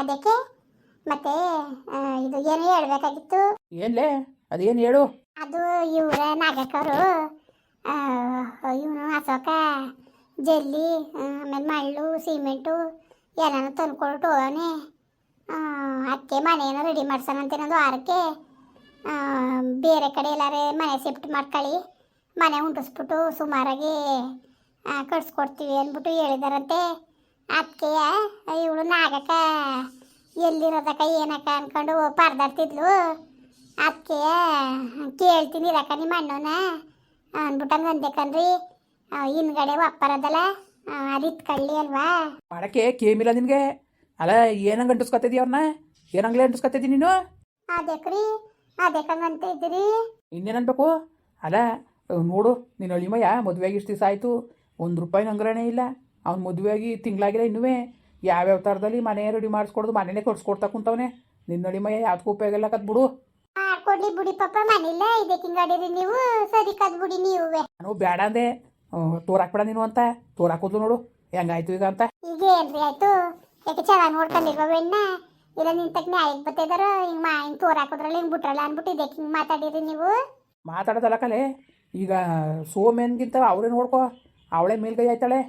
ಅದಕ್ಕೆ ಮತ್ತೆ ಇದು ಏನು ಹೇಳ್ಬೇಕಾಗಿತ್ತು? ಏನ್ಲೇ? ಅದೇನು ಹೇಳು? ಅದು ಇವರ ನಾಗಕ್ಕವರು ಇವನು ಅಶೋಕ ಜಲ್ಲಿ ಆಮೇಲೆ ಮಳ್ಳು ಸಿಮೆಂಟು ಎಲ್ಲಾನು ತಂದ್ಕೊಟ್ಟು ಹೋಗವನೆ ಅದಕ್ಕೆ ಮನೆಯನ್ನು ರೆಡಿ ಮಾಡ್ಸೋಣ ಇನ್ನೊಂದು ಆರಕ್ಕೆ ಬೇರೆ ಕಡೆ ಎಲ್ಲಾರೆ ಮನೆ ಶಿಫ್ಟ್ ಮಾಡ್ಕೊಳ್ಳಿ ಮನೆ ಉಂಟಿಸ್ಬಿಟ್ಟು ಸುಮಾರಾಗಿ ಕಟ್ಸ್ಕೊಡ್ತೀವಿ ಅಂದ್ಬಿಟ್ಟು ಹೇಳಿದಾರಂತೆ. ಅದಕ್ಕೆ ಇವಳು ನಾಗಕ್ಕ ಎಲ್ಲಿರೋದಕ್ಕ ಏನಕ್ಕ ಅನ್ಕೊಂಡು ಪರ್ದಾಡ್ತಿದ್ಲು. ಅದಕ್ಕೆ ಕೇಳ್ತೀನಿ ಇರಕ್ಕ ನಿಮ್ಮ ಅಣ್ಣನ. ಅಂದ್ಬಿಟ್ಟಂಗೆ ಅಂದೇಕನ್ರಿ ಹಿಂದ್ಗಡೆ ಒಪ್ಪರದಲ್ಲ. ಅದು ಕಳ್ಳಿ ಅಲ್ವಾ? ಮಾಡಕ್ಕೆ ಕೇಮಿಲ್ಲ ನಿನಗೆ. ಅಲ್ಲ ಏನಂಗೆ ಅಂಟಿಸ್ಕೊತಿದ್ಯ ಅವ್ರನ್ನ ಏನಂಗ್ಲೇ ಅಂಟಿಸ್ಕೊತಿದ್ದಿ ನೀನು? ಅದಕ್ರಿ ಅದಕ್ಕಂಗಂತ ಇದ್ದೀರಿ ಇನ್ನೇನು ಅನ್ಬೇಕು? ಅಲ್ಲ ನೋಡು ನಿನ್ನ ಅಳಿಮಯ್ಯ ಮದುವೆಗೆ ಇಷ್ಟು ದಿವಸ ಆಯಿತು. ಒಂದು ರೂಪಾಯಿ ನಂಗ್ರನೇ ಇಲ್ಲ. ಅವ್ನು ಮದುವೆಯಾಗಿ ತಿಂಗಳಾಗಿಲ್ಲ ಇನ್ನೂ ಯಾವ್ಯಾವ ಥರದಲ್ಲಿ ಮನೆ ರೆಡಿ ಮಾಡಿಸ್ಕೊಡ್ದು ಮನೇನೆ ಕೊಡ್ಸ್ಕೊಡ್ತಾ ಕುಂತವನೆ. ನಿನ್ನಡಿ ಮಯ ಯಾವ್ದಕ್ಕೂ ಉಪಯೋಗ ಇಲ್ಲ ಕತ್ ಬಿಡು ಮಾಡ್ಕೊಡ್ಲಿ ಬಿಡಿ ಪಾಪ ಮನಿಲ್ಲ ಇದೆ ಹಿಂಗಾಡಿರಿ ನೀವು ಸರಿ ಕದ್ ಬಿಡಿ ನೀವೇ. ನಾನು ಬೇಡ ಅಂದೆ. ತೋರಾಕ್ಬೇಡ ನೀನು ಅಂತ. ತೋರಾಕೋದ್ಲು ನೋಡು ಹೆಂಗಾಯ್ತು ಈಗ ಅಂತ. ಈಗ ಏನ್ರಿ ಆಯ್ತು. ಯಾಕೆ ಚೆನ್ನಾಗಿ ನೋಡ್ಕೊಂಡಿಲ್ವ ಬೆಣ್ಣ? ಇಲ್ಲ ನಿಂತಕ್ ನ್ಯಾಯಕ್ಕೆ ಬತ್ತಿದಾರ ಹಿಂಗ್ ಮಾ ಹಿಂಗ್ ತೋರ್ ಹಾಕೋದ್ರಲ್ಲ ಹಿಂಗ್ ಬಿಟ್ರಲ್ಲ ಅನ್ಬಿಟ್ಟು ಇದಕ್ಕೆ ಹಿಂಗ್ ಮಾತಾಡಿರಿ ನೀವು? ಮಾತಾಡೋದಲ್ಲ ಕಲೆ. ಈಗ ಸೋಮೇನ್ಗಿಂತ ಅವಳೇ ನೋಡ್ಕೋ. ಅವಳೇ ಮೇಲ್ಗೈ ಆಯ್ತಾಳೆ.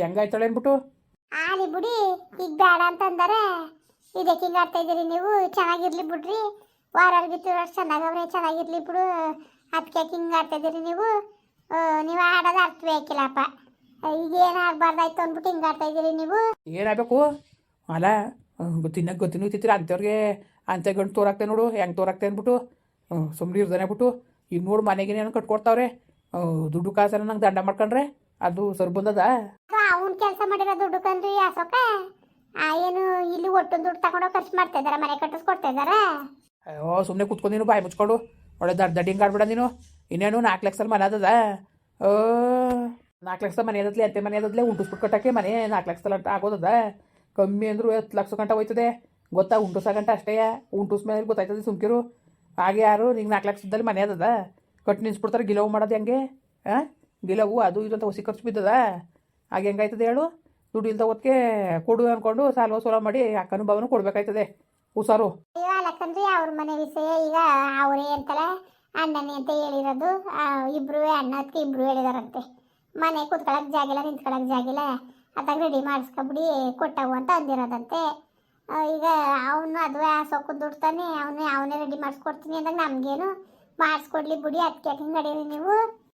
ಹೆಂಗಾಯ್ತಾಳೆ ಅಂದ್ಬಿಟ್ಟು? ಆಲಿ ಬಿಡಿ ಈಗ ಬೇಡ ಅಂತಂದರೆ ಇದಕ್ಕೆ ಹಿಂಗೆ ಆಡ್ತಾ ಇದ್ದೀರಿ ನೀವು ಚೆನ್ನಾಗಿರ್ಲಿ ಬಿಡ್ರಿ. ವಾರ ಚೆನ್ನಾಗಿ ಚೆನ್ನಾಗವ್ರೆ ಚೆನ್ನಾಗಿರ್ಲಿ ಬಿಡು. ಅದಕ್ಕೆ ಹಿಂಗೆ ಆಡ್ತಾ ಇದ್ದೀರಿ ನೀವು? ನೀವು ಆಡೋದು ಅರ್ಥವೇ ಹಾಕಿಲ್ಲಪ್ಪ ಈಗ ಏನು ಆಗ್ಬಾರ್ದಾಯ್ತು ಅಂದ್ಬಿಟ್ಟು ಹಿಂಗೆ ಆಡ್ತಾ ಇದ್ದೀರಿ ನೀವು? ಏನಾಗಬೇಕು? ಅಲ್ಲ ತಿನ್ನಕ್ಕೆ ಗೊತ್ತಿನೂ ತಿತ್ತೀರ ಅಂಥವ್ರಿಗೆ? ಅಂಥ ಗಂಟು ತೋರಾಕ್ತೆ ನೋಡು ಹೆಂಗೆ ತೋರಾಕ್ತೆ ಅಂದ್ಬಿಟ್ಟು. ಸುಮ್ಮನೆ ಇರ್ದಾನೆ ಬಿಟ್ಟು. ಈಗ ನೋಡು ಮನೆಗೆ ಏನು ಕಟ್ಕೊಡ್ತಾವ್ರೆ. ದುಡ್ಡು ಕಾಸನ್ನ ನಂಗೆ ದಂಡ ಮಾಡ್ಕೊಂಡ್ರೆ ಅದು ಸರ್ ಬಂದದ? ಅವನ್ ಕೆಲಸ ಮಾಡಿರೋ ದುಡ್ಡು ಕಂದ್ರಿ ಅಶೋಕ ಆ, ಏನು ಇಲ್ಲಿ ಒಟ್ಟು ದುಡ್ಡು ತಗೊಂಡು ಖರ್ಚು ಮಾಡ್ತಾ ಇದಾರ, ಮನೆ ಕಟ್ಟಿಸ್ಕೊಡ್ತಾ ಇದಾರ? ಅಯ್ಯೋ ಸುಮ್ಮನೆ ಕುತ್ಕೊಂಡು ನೀನು ಬಾಯಿ ಮುಚ್ಕೊಂಡು. ಒಳ್ಳೆ ದಡ್ಡ ದಡ್ಡಿಂಗ್ ಆಡ್ಬಿಡ ನೀನು. ಇನ್ನೇನು ನಾಲ್ಕು ಲಕ್ಷದ ಮನೆ ಅದದ ಓ, ನಾಲ್ಕು ಲಕ್ಷದ ಮನೆ ಅದತ್ಲೆ ಅತ್ತೆ ಮನೆ ಅದತ್ಲೆ ಉಂಟಿಸ್ಬಿಟ್ಟು ಕಟ್ಟಕ್ಕೆ ಮನೆ. ನಾಲ್ಕು ಲಕ್ಷದ ಆಗೋದದ ಕಮ್ಮಿ ಅಂದ್ರು ಹತ್ತು ಲಕ್ಷ ಗಂಟ ಹೋಯ್ತದೆ. ಗೊತ್ತಾ ಉಂಟುಸ ಗಂಟ ಅಷ್ಟೇ. ಉಂಟುಸ್ ಮೇಲೆ ಗೊತ್ತಾಯ್ತದೆ ಸುಮ್ಕಿರು. ಹಾಗೆ ಯಾರು ನಿಂಗೆ ನಾಲ್ಕು ಲಕ್ಷದಲ್ಲಿ ಮನೆ ಅದದ ಕಟ್ಟು ನಿನ್ಸ್ಬಿಡ್ತಾರೆ ಗಿಲವು ಮಾಡೋದು ಹೆಂಗೆ? ಹಾಂ ಗಿಲವು ಅದು ಇದು ಅಂತ ಹೊಸಿ ಖರ್ಚು ಬಿದ್ದದ. ಹಾಗೆ ಹೆಂಗಾಯ್ತದೆ ಹೇಳು? ದುಡ್ಡು ಇಲ್ದ ಹೊತ್ತಿಗೆ ಕೊಡು ಅಂದ್ಕೊಂಡು ಸಾಲ ಸೋಲ ಮಾಡಿ ಅಕ್ಕನು ಬಾವನು ಕೊಡ್ಬೇಕಾಯ್ತದೆ. ಹುಷಾರು. ಅಲ್ಲಕ್ಕಂದ್ರಿ ಅವ್ರ ಮನೆ ವಿಷಯ ಈಗ ಅವರೇ ಅಂತಲ್ಲ ಅಣ್ಣನೇ ಅಂತ ಹೇಳಿರೋದು. ಇಬ್ರು ಅಣ್ಣ ಅದಕ್ಕೆ ಇಬ್ರು ಹೇಳಿದಾರಂತೆ. ಮನೆ ಕೂತ್ಕೊಳಕ್ ಜಾಗಿಲ್ಲ, ನಿಂತ್ಕೊಳಕ್ ಜಾಗಿಲ್ಲ. ಅದಾಗ ರೆಡಿ ಮಾಡಿಸ್ಕೊಬಿಡಿ, ಕೊಟ್ಟವು ಅಂತ ಅಂದಿರೋದಂತೆ. ಈಗ ಅವನು ಅದುವೆ ಸೊಕ್ಕು ದುಡ್ತಾನೆ ಅವನೇ ಅವನೇ ರೆಡಿ ಮಾಡಿಸ್ಕೊಡ್ತೀನಿ ಅಂದಾಗ ನಮಗೇನು? ಮಾಡಿಸ್ಕೊಡ್ಲಿ ಬಿಡಿ ಅದಕ್ಕೆ ನಡೀರಿ ನೀವು.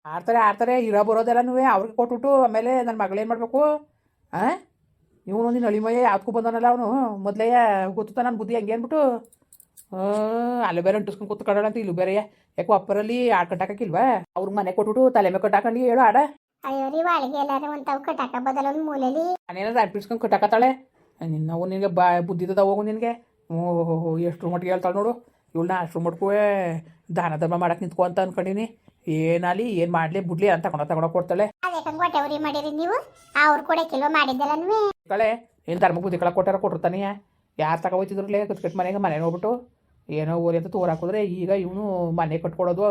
ಆಡ್ತಾರೆ ಆಡ್ತಾರೆ ಇರೋ ಬರೋದೆಲ್ಲನೂ ಅವ್ರಿಗೆ ಕೊಟ್ಬಿಟ್ಟು ಆಮೇಲೆ ನನ್ನ ಮಗಳೇನು ಮಾಡಬೇಕು? ಹಾಂ ಇವನು ನಿನ್ನ ಅಳಿಮಯ್ಯ ಯಾವ್ದಕ್ಕೂ ಬಂದನಲ್ಲ ಅವನು? ಮೊದಲೇ ಗೊತ್ತುತ್ತಾ ನನ್ನ ಬುದ್ಧಿ ಹಂಗೆ ಅಂದ್ಬಿಟ್ಟು ಅಲ್ಲಿ ಬೇರೆ ಅಂಟಿಸ್ಕೊಂಡು ಕೂತ್ಕೊಳ್ಳೋಣ ಅಂತ ಇಲ್ಲೂ ಬೇರೆ ಯಾಕೋ ಅಪ್ಪರಲ್ಲಿ ಆಡ್ ಕಟ್ಟಾಕಿಲ್ವಾ ಅವ್ರಿಗೆ ಮನೆ ಕೊಟ್ಬಿಟ್ಟು ತಲೆ ಮೇಲೆ ಕಟ್ಟಾಕೊಂಡು ಹೇಳು ಆಡ. ಅಯ್ಯೋ ರೀ ಒಳಗೆ ಎಲ್ಲಾರು ಒಂತಾವು ಕಟಾಕ ಬದಲ ಒಂದು ಮೂಲೆಲಿ. ನಾನೇನಾದ್ರು ಅಂಟಿಸ್ಕೊಂಡು ಕಟ್ಟಾಕತ್ತಾಳೆ? ನಿನ್ನವು ನಿನಗೆ ಬಾ ಬುದ್ಧಿದ ಹೋಗು ನಿನಗೆ? ಓಹೋ ಎಷ್ಟು ಮಟ್ಟಿಗೆ ಹೇಳ್ತಾಳೆ ನೋಡು. ಇವಳನ್ನ ಅಷ್ಟು ಮಟ್ಕೂ ದಾನ ಧರ್ಮ ಮಾಡಕ್ಕೆ ನಿಂತ್ಕೊ ಅಂತ ಅನ್ಕೊಂಡಿನಿ. ಏನಾಲಿ ಏನು ಮಾಡಲಿ ಬಿಡ್ಲಿ ಅಂತ ತಗೊಂಡ ತಗೊಂಡ ಕೊಡ್ತಾಳೆ. ಮಾಡಿರಿ ನೀವು. ಅವ್ರು ಕಳೆ ಏನು ಧರ್ಮ ಬುದ್ಧಿ ಕಳ ಕೊಟ್ಟಾರ ಕೊಟ್ಟಿರ್ತಾನೆ ಯಾರು ತಗೋ ಹೋಯ್ತಿದ್ರಲ್ಲೇ ಕಟ್ ಮನೆಗೆ ಮನೆ ಹೋಗ್ಬಿಟ್ಟು ಏನೋ ಓರಿ ಅಂತ ತೋರಾಕಿದ್ರೆ ಈಗ ಇವನು ಮನೆ ಕಟ್ಕೊಡೋದು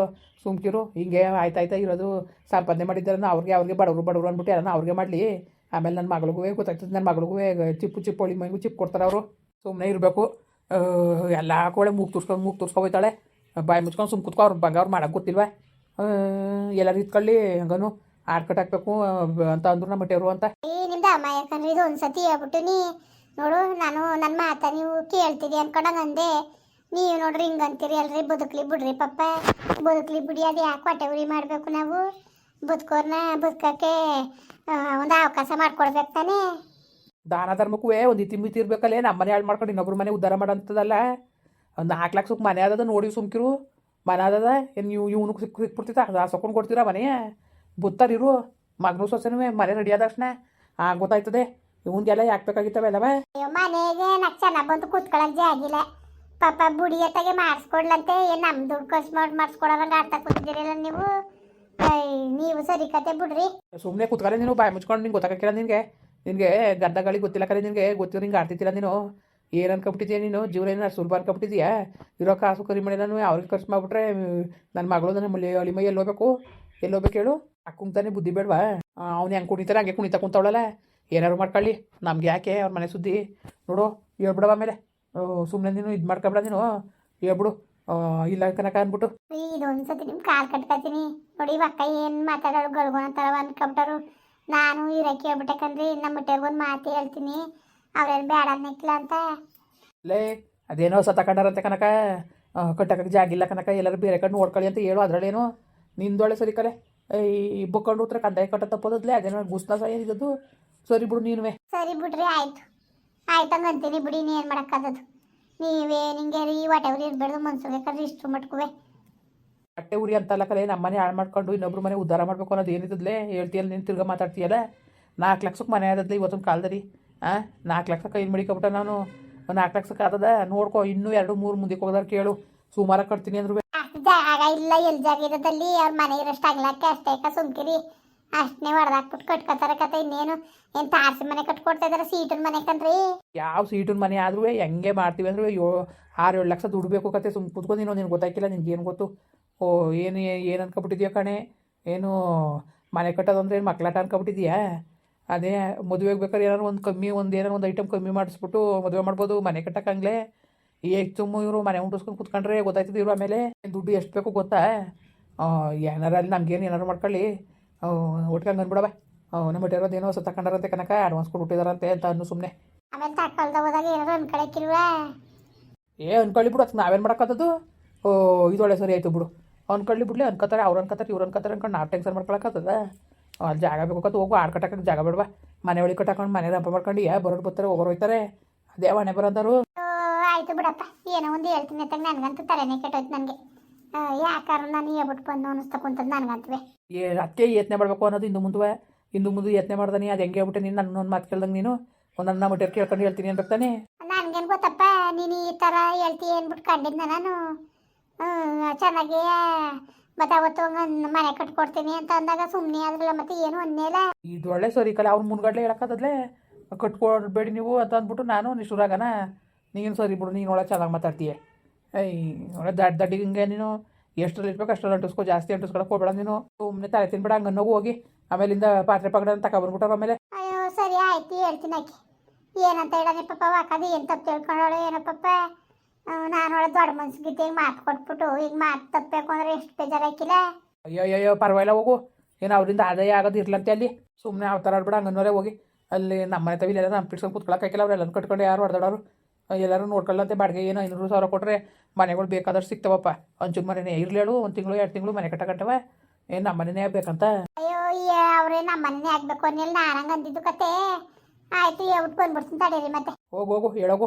ಸುಮ್ಕಿರು. ಹಿಂಗೆ ಆಯ್ತಾಯ್ತಾ ಇರೋದು ಸಂಪಾದನೆ ಮಾಡಿದ್ದಾರನ್ನ ಅವ್ರಿಗೆ ಅವ್ರಿಗೆ ಬಡವರು ಬಡವರು ಅಂದ್ಬಿಟ್ಟು ಯಾರನ್ನ ಅವ್ರಿಗೆ ಮಾಡಲಿ. ಆಮೇಲೆ ನನ್ನ ಮಗಳಿಗೂ ಗೊತ್ತಾಗ್ತದೆ ನನ್ನ ಮಗಳಿಗೂ ಚಿಪ್ಪು ಚಿಪ್ಪು ಹೊಳಿ ಮೈಗೂ ಚಿಪ್ಪು ಕೊಡ್ತಾರೆ ಅವರು. ಸುಮ್ಮನೆ ಇರಬೇಕು. ಎಲ್ಲ ಕೋಳೆ ಮೂಗು ತುರ್ಸ್ಕೊಂಡು ಮೂಗು ತುರ್ಸ್ಕೊಬೋಯ್ತಾಳೆ ಬಾಯಿ ಮುಚ್ಕೊಂಡು ಸುಮ್ ಕುತ್ಕೊ ಅವ್ರು ಬಂಗ ಅವ್ರು ಮಾಡಕ್ಕೆ ಗೊತ್ತಿಲ್ವಾ. ಎಲ್ಲರೂ ಇತ್ಕೊಳ್ಳಿ ಹಂಗನು ಆಡ್ ಕಟ್ಟಾಕ್ಬೇಕು ಅಂತ ಅಂದ್ರು ನಮ್ಮ ಮಟ್ಟೆಯವರು ಅಂತ. ನಿಮ್ದ ನಿಮ್ದು ಅಮ್ಮ ಯಾಕಂದ್ರೆ ಇದು ಒಂದ್ಸತಿ ಹೇಳ್ಬಿಟ್ಟು ನೀ ನೋಡು ನಾನು ನನ್ನ ಮಾತ ನೀವು ಕೇಳ್ತೀರಿ ಅನ್ಕೊಂಡಂಗ ಅಂದೆ. ನೀವು ನೋಡ್ರಿ ಹಿಂಗೆ ಅಂತೀರಿ ಅಲ್ರಿ ಬದುಕ್ಲಿ ಬಿಡ್ರಿ ಪಪ್ಪ. ಬದುಕ್ಲಿ ಬಿಡಿ ಅದು ಯಾಕೆ ಹೊಟ್ಟೆ ಉರಿ ಮಾಡಬೇಕು ನಾವು? ಬದುಕೋರ್ನ ಬದುಕಕ್ಕೆ ಒಂದು ಅವಕಾಶ ಮಾಡ್ಕೊಡ್ಬೇಕು ತಾನೇ? ದಾನ ಧರ್ಮಕ್ಕೂ ಒಂದು ಇತಿ ಮಿತಿ ಇರ್ಬೇಕಲ್ಲೇ ನಮ್ಮ ಮನೆ ಹಾಳು ಮಾಡ್ಕೊಂಡು ಇನ್ನೊಬ್ರು ಮನೆ ಉದ್ಧಾರ ಮಾಡೋಂಥದ್ದಲ್ಲ ಒಂದು ನಾಲ್ಕು ಲಕ್ಷಕ್ಕೆ ಮನೆ ಆದದ ನೋಡಿ ಸುಮ್ಕಿರು. ಮನೆ ಆದದ ಏನು ನೀವು ಇವನು ಸಿಕ್ ಸಿಕ್ಬಿಡ್ತಿತ್ತ ಅದು ಸೊಕೊಂಡು ಕೊಡ್ತೀರಾ ಮನೆ ಬುತ್ತಾರಿರು ಮಗನೂ ಸೊಸೆನೂ ಮನೆ ರೆಡಿ ಆದ ತಕ್ಷಣ ಆ ಗೊತ್ತಾಯ್ತದೆ. ಎಲ್ಲ ಯಾಕೆ ಬೇಕಾಗಿತ್ತವೆಲ್ಲವ ಮನೆಗೆ ನಾಕ್ ಚೆನ್ನಾಗಿ ಬಂದು ಕೂತ್ಕೊಳಕ್ ಆಗಿಲ್ಲ. ಪಾಪ ಬುಡಿಯತ್ತಾಗೆ ಮಾಡಿಸ್ಕೊಡ್ಲಂತೆ. ಏನು ನಮ್ಮ ದುಡ್ಡು ಖರ್ಚು ಮಾಡಿ ಮಾಡಿಸ್ಕೊಡೋರಂಗೆ ಆಡ್ತಾ ಕೂತಿದ್ದೀರಲ್ಲ ನೀವು? ನೀವು ಸರಿ ಕತೆ ಬಿಡ್ರಿ. ಸುಮ್ಮನೆ ಕೂತ್ಕಲ್ಲ ನೀನು ಬಾಯಿ ಮುಚ್ಕೊಂಡು ನಿಂಗೆ ಗೊತ್ತಾಗಕ್ಕಿಲ್ಲ ನಿನಗೆ. ನಿನಗೆ ಗದ್ದಗಳಿಗೆ ಗೊತ್ತಿಲ್ಲ ಕರೆ ನಿನಗೆ. ಗೊತ್ತಿರೋ ನಿಂಗೆ ಆಡ್ತಿತ್ತಿಲ್ಲ ನೀನು? ಏನು ಅನ್ಕೊಬಿಟ್ಟಿದ್ಯಾ ನೀನು? ಜೀವನ ಸುಲಭ ಅನ್ಕೊಬಿಟ್ಟಿದ್ಯಾ? ಇರೋ ಕಾಸು ಕರಿ ಮಾಡಿ ನಾನು ಅವ್ರಿಗೆ ಖರ್ಚು ಮಾಡಿಬಿಟ್ರೆ ನನ್ನ ಮಗಳು ನನ್ನ ಮಲ್ಲಿ ಅಳಿ ಮೈ ಎಲ್ಲಿ ಹೋಗ್ಬೇಕು? ಎಲ್ಲಿ ಹೋಗ್ಬೇಕು ಹೇಳು? ಅಕ್ಕಂತಾನೆ ಬುದ್ಧಿ ಬೇಡವಾ? ಅವ್ನು ಹೆಂಗೆ ಕುಣಿತಾರೆ ಹಂಗೆ ಕುಣಿತ ಕುಂತವಳಲ್ಲ. ಏನಾರು ಮಾಡ್ಕೊಳ್ಳಿ. ನಮ್ಗೆ ಯಾಕೆ ಅವ್ರ ಮನೆ ಸುದ್ದಿ? ನೋಡು ಹೇಳ್ಬಿಡವ ಆಮೇಲೆ. ಸುಮ್ಮನೆ ನೀನು ಇದು ಮಾಡ್ಕೊಬಿಡ ನೀನು. ಹೇಳ್ಬಿಡು. ಇಲ್ಲ ಕನಕ ಅಂದ್ಬಿಟ್ಟು. ಇದೊಂದು ಸತಿ ನಿಮ್ಮ ಕಾಲು ಕಟ್ಕೊತೀನಿ. ನೋಡಿ ಅಕ್ಕ ಏನು ಮಾತಾಡೋಳು ಗಳಿಗೋ ಅಂತಾರವ ಅನ್ಕೊಂಬಿಟ್ಟರು ನಾನು ಇರಕ್ಕೆ ಹೇಳ್ಬಿಟ್ಟಕಂದ್ರಿ ನಮ್ಮ ಮುಟ್ಟೆಗೊಂದು ಮಾತು ಹೇಳ್ತೀನಿ. ಅವ್ರೇನು ಬೇಡ ಅನ್ನಕ್ಕಿಲ್ಲ ಅಂತ? ಲೇ ಅದೇನೋ ಸತ ಕಂಡಾರಂತೆ ಕನಕ. ಕಟ್ಟಕ್ಕೆ ಜಾಗಿಲ್ಲ ಕನಕ ಎಲ್ಲರೂ ಬೇರೆ ಕಡೆ ನೋಡ್ಕೊಳ್ಳಿ ಅಂತ ಹೇಳು ಅದರಲ್ಲೇನು. ನಿಂದೊಳೆ ಸರಿ ಕಲೆ ಈ ಬುಕ್ಕೊಂಡು ಉತ್ತರ ಕಂದಾಯ ಕಟ್ಟ ತಪ್ಪೋದದ್ಲೆ ಅದೇನೋ ಗುಸ್ನ ಸಹ ಏನಿದ್ದು ಸರಿ ಬಿಡು ನೀನುವೆ. ಸರಿ ಬಿಡ್ರಿ ಆಯ್ತು. ಆಯ್ತಂಗ ಅಂತೀನಿ ಬಿಡಿ ನೀ ಏನು ಮಾಡೋಕ್ಕಾಗದು ನೀವೇ ನಿಂಗೆ ರೀ ಹೊಟ್ಟೆವ್ರಿ ಇರ್ಬೇಡ್ದು ಮನ್ಸಿಗೆ ಕರೆ ಇಷ್ಟು ಮಟ್ಕುವೆ. ಬಟ್ಟೆ ಉರಿ ಅಂತಲ್ಲ ಕಲೆ ನಮ್ಮ ಮನೆ ಹಾಳು ಮಾಡ್ಕೊಂಡು ಇನ್ನೊಬ್ರು ಮನೆ ಉದ್ಧಾರ ಮಾಡ್ಬೇಕು ಅನ್ನೋದು ಏನಿದ್ದಲೇ ಹೇಳ್ತೀಯಲ್ಲ ನೀನು ತಿರ್ಗ ಮಾತಾಡ್ತೀಯಲ್ಲ? ನಾಲ್ಕು ಲಕ್ಷಕ್ಕೆ ಮನೆ ಆದದ್ಲೆ ಇವತ್ತೊಂದು ಕಾಲದಲ್ಲಿ ನಾಲ್ಕು ಲಕ್ಷ ಕೈ ಮಡಿಕೊಬಿಟ್ಟ ನಾನು. ನಾಲ್ಕು ಲಕ್ಷಕ್ಕೆ ಕಾದದ ನೋಡ್ಕೊ ಇನ್ನೂ ಎರಡು ಮೂರು ಮುಂದಕ್ಕೆ ಹೋಗೋದಾರ ಕೇಳು. ಸುಮಾರ ಕಟ್ತೀನಿ ಅಂದ್ರು ಜಾಗ ಇಲ್ಲ ಎಲ್ಲಿ ಜಾಗ ಇರೋದಲ್ಲಿ ಅವ್ರ ಮನೆ ಇರೋಷ್ಟು ಆಗ್ಲಕ್ಕೆ ಅಷ್ಟೇ ಕ ಸುಮ್ಕಿರಿ. ಅಷ್ಟನ್ನೇ ಹೊಡೆದಾಕ್ಬಿಟ್ಟು ಕಟ್ಕೊತಾರೆ ಕತೆ ಇನ್ನೇನು. ಏನು ತಾರಸಿ ಮನೆ ಕಟ್ಕೊಡ್ತಾ ಇದಾರೆ ಸೀಟಿನ ಮನೆ ಕಣ್ರಿ ಯಾವ ಸೀಟಿನ ಮನೆ ಆದ್ರೂ ಹೆಂಗೆ ಮಾಡ್ತೀವಿ ಅಂದ್ರೆ ಯೋ ಆರು ಏಳು ಲಕ್ಷ ದುಡ್ಬೇಕು ಕತೆ ಸುಮ್ ಕುತ್ಕೊಂಡು ನೀನು ನಿನ್ಗೆ ಗೊತ್ತಾಗಿಲ್ಲ ನಿನ್ಗೆ ಏನು ಗೊತ್ತು? ಓ ಏನು ಏನು ಅನ್ಕೊಬಿಟ್ಟಿದ್ಯಾ ಕಣೆ? ಏನು ಮನೆ ಕಟ್ಟೋದಂದ್ರೆ ಏನು ಮಕ್ಳಾಟ ಅನ್ಕೊಬಿಟ್ಟಿದ್ಯಾ ಅದೇ ಮದುವೆಗೆ ಬೇಕಾದ್ರೆ ಏನಾರು ಒಂದು ಕಮ್ಮಿ ಒಂದು ಏನಾರು ಒಂದು ಐಟಮ್ ಕಮ್ಮಿ ಮಾಡಿಸ್ಬಿಟ್ಟು ಮದುವೆ ಮಾಡ್ಬೋದು ಮನೆ ಕಟ್ಟಕ್ಕಂಗ್ಲೆ ಈಗ ತುಂಬ ಇವರು ಮನೆ ಉಂಟಿಸ್ಕೊಂಡು ಕುತ್ಕೊಂಡ್ರೆ ಗೊತ್ತಾಯ್ತದೆ ಇವರು ಆಮೇಲೆ. ದುಡ್ಡು ಎಷ್ಟು ಬೇಕು ಗೊತ್ತಾ? ಏನಾರ ಅಲ್ಲಿ ನಮ್ಗೇನು ಏನಾರು ಮಾಡ್ಕೊಳ್ಳಿ. ಒಟ್ಕಂಗೆ ಅಂದ್ಬಿಡವ ನಮ್ಮ ಇರೋದು ಏನೋ ಹೊಸ ತಗೊಂಡಾರಂತೆ ಕನಕ ಅಡ್ವಾನ್ಸ್ ಕೊಟ್ಬಿಟ್ಟಿದಾರಂತೆ ಅಂತ ಅನ್ನು ಸುಮ್ಮನೆ ಆಮೇಲೆ ತಕೊಳ್ದ ಹೋದಾಗ ಏನಾರು ಅನ್ಕೊಳಕ್ಕಿಲ್ವಾ ಏ ಅನ್ಕೊಳ್ಳಿ ಬಿಡು ಅದಕ್ಕೆ ನಾವೇನು ಮಾಡ್ಕೊತದ್ದು ಓ ಇದೊಳ್ಳೆ ಸರಿ ಆಯ್ತು ಬಿಡು. ಅನ್ಕೊಳ್ಳಿ ಬಿಡ್ಲಿ ಅನ್ಕೋತಾರೆ ಅವ್ರು ಅನ್ಕೋತಾರೆ ಇವ್ರು ಅನ್ಕೋತಾರೆ ಅನ್ಕೊಂಡು ನಾವು ಟೆನ್ಷನ್ ಮಾಡ್ಕೊಳಕ್ಕತ್ತದ ಅಲ್ಲಿ ಜಾಗ ಬೇಕು ಹೋಗು ಆಡ್ ಕಟ್ಟಕ್ಕೆ ಜಾಗ ಬೇಡವಾ? ಮನೆ ಒಳಗೆ ಕಟ್ಟಾಕೊಂಡು ಮನೆ ರಂಪ ಮಾಡ್ಕೊಂಡು ಯಾ ಬರೋರು ಬರ್ತಾರೆ ಹೋಗೋರು ಹೋಯ್ತಾರೆ ಅದೇ ಮನೆ ಬರೋದಾರು ಆಯ್ತು ಬಿಡಪ್ಪ. ಏನೋ ಒಂದು ಹೇಳ್ತೀನಿ ಅಂತ ನನಗಂತೂ ತಲೆನೇ ಕೆಟ್ಟೋಯ್ತು ನನಗೆ. ಯಾಕಾರ ನಾನು ಹೇಳ್ಬಿಟ್ಟು ಬಂದು ಕುಂತದ್ದು ನನಗಂತವೇ. ಏ ಅದಕ್ಕೆ ಯತ್ನೆ ಮಾಡಬೇಕು ಅನ್ನೋದು ಇಂದು ಮುಂದುವೆ. ಇಂದು ಮುಂದೆ ಯತ್ನೆ ಮಾಡ್ದಾನೆ ಅದು ಹೆಂಗೆ ಹೇಳ್ಬಿಟ್ಟೆ ನೀನು? ನನ್ನ ಒಂದು ಮಾತು ಕೇಳ್ದಂಗೆ ನೀನು? ಒಂದನ್ನ ಮುಟ್ಟಿರ್ ಕೇಳ್ಕೊಂಡು ಹೇಳ್ತೀನಿ ಅಂತಾನೆ ನನಗೇನು ಗೊತ್ತಪ್ಪ ನೀನು ಈ ಥರ ಹೇಳ್ತೀಯ ಅಂದ್ಬಿಟ್ಟು ಕಂಡಿದ್ನ ನಾನು. ಚೆನ್ನಾಗಿ ಮತ್ತೆ ಅವತ್ತು ಹಂಗ್ ಮನೆ ಕಟ್ಕೊಡ್ತೀನಿ ಅಂತ ಅಂದಾಗ ಸುಮ್ಮನೆ ಆದ್ರಲ್ಲ ಮತ್ತೆ ಏನು ಅನ್ನೇಲ. ಇದು ಒಳ್ಳೆ ಸರಿ ಸರಿಕಲ್ಲ ಅವ್ರ ಮುನ್ಗಡ್ಲೆ ಹೇಳಕ್ಕದ್ಲೆ ಕಟ್ಕೊಡ್ಬೇಡಿ ನೀವು ಅಂತ ಅಂದ್ಬಿಟ್ಟು ನಾನು ನಿಷ್ಠುರಾಗನ ನೀನು ಸರಿ ಬಿಡು ನೀನು ಒಳ್ಳೆ ಚೆನ್ನಾಗಿ ಮಾತಾಡ್ತೀಯ. ಐ ಒಳ್ಳೆ ದಡ್ಡ ದಡ್ಡಿಗೆ ಹಿಂಗೆ ನೀನು ಎಷ್ಟರಲ್ಲಿ ಇರ್ಬೇಕು ಅಷ್ಟರಲ್ಲಿ ಅಂಟಿಸ್ಕೊ ಜಾಸ್ತಿ ಅಂಟಿಸ್ಕೊಳಕ್ಕೆ ಹೋಗ್ಬೇಡ ನೀನು. ಸುಮ್ಮನೆ ತಲೆ ತಿನ್ಬೇಡ ಹಂಗೆ ಹೋಗಿ. ಆಮೇಲಿಂದ ಪಾತ್ರೆ ಪಗಡ ತಗೊಬಂದ್ಬಿಟ್ಟಾರ ಆಮೇಲೆ. ಅಯ್ಯೋ ಸರಿ ಆಯ್ತು ಹೇಳ್ತೀನಿ ಆಕೆ. ಏನಂತ ಹೇಳನೆ ಪಾಪ ವಾಕದು ಏನು ತಪ್ಪು ತಿಳ್ಕೊಂಡವಳು ಏನೋ ಪಾಪ. ನಾನು ಒಳ್ಳೆ ದೊಡ್ಡ ಮನ್ಸಿಗಿದ್ದೆ ಈಗ ಮಾತು ಕೊಟ್ಬಿಟ್ಟು ಈಗ ಮಾತು ತಪ್ಪಬೇಕು ಅಂದ್ರೆ ಎಷ್ಟು ಬೇಜಾರಾಕಿಲ್ಲ ಅಯ್ಯೋ ಅಯ್ಯೋ ಪರವಾಗಿಲ್ಲ ಹೋಗು. ಏನು ಅವರಿಂದ ಆದಾಯ ಆಗೋದು ಇರ್ಲಂತೆ ಅಲ್ಲಿ? ಸುಮ್ಮನೆ ಅವ್ರ ಥರ ಆಡ್ಬೇಡ ಹಂಗನ್ನೋರೆ ಹೋಗಿ. ಅಲ್ಲಿ ನಮ್ಮ ಮನೆ ತವಿಲ್ಲ ನಮ್ಮ ಪಿಡ್ಸ್ಕೊಂಡು ಕುತ್ಕೊಳಕ್ಕಾಗಿಲ್ಲ ಅವ್ರೆಲ್ಲ ಕಟ್ಕೊಂಡು ಯಾರು ಹೊಡೆದಾಡೋರು? ಎಲ್ಲರೂ ನೋಡ್ಕೊಳ್ಳಂತೆ ಬಾಡಿಗೆ ಏನು ಐನೂರು ಸಾವಿರ ಕೊಟ್ಟರೆ ಮನೆಗಳು ಬೇಕಾದಷ್ಟು ಸಿಗ್ತಾವಪ್ಪ. ಒಂಚೂರು ಮನೆನೇ ಇರ್ಲೇಳು ಒಂದು ತಿಂಗಳು ಎರಡು ತಿಂಗಳು ಮನೆ ಕಟ್ಟಕಟ್ಟವ. ಏನು ನಮ್ಮ ಮನೆನೇ ಆಗ್ಬೇಕಂತ? ಅಯ್ಯೋ ಅವ್ರೇ ನಮ್ಮ ಮನೆನೇ ಆಗ್ಬೇಕು ಅನ್ನಿಲ್ಲ ನಾನಂಗೆ ಅಂದಿದ್ದು ಕತೆ ಆಯ್ತು ಹೇಳ್ಬಿಟ್ಟು ಬಂದ್ಬಿಡ್ತೀನಿ ತಡೀರಿ ಮತ್ತೆ. ಹೋಗು ಹೋಗು ಹೇಳೋಗು.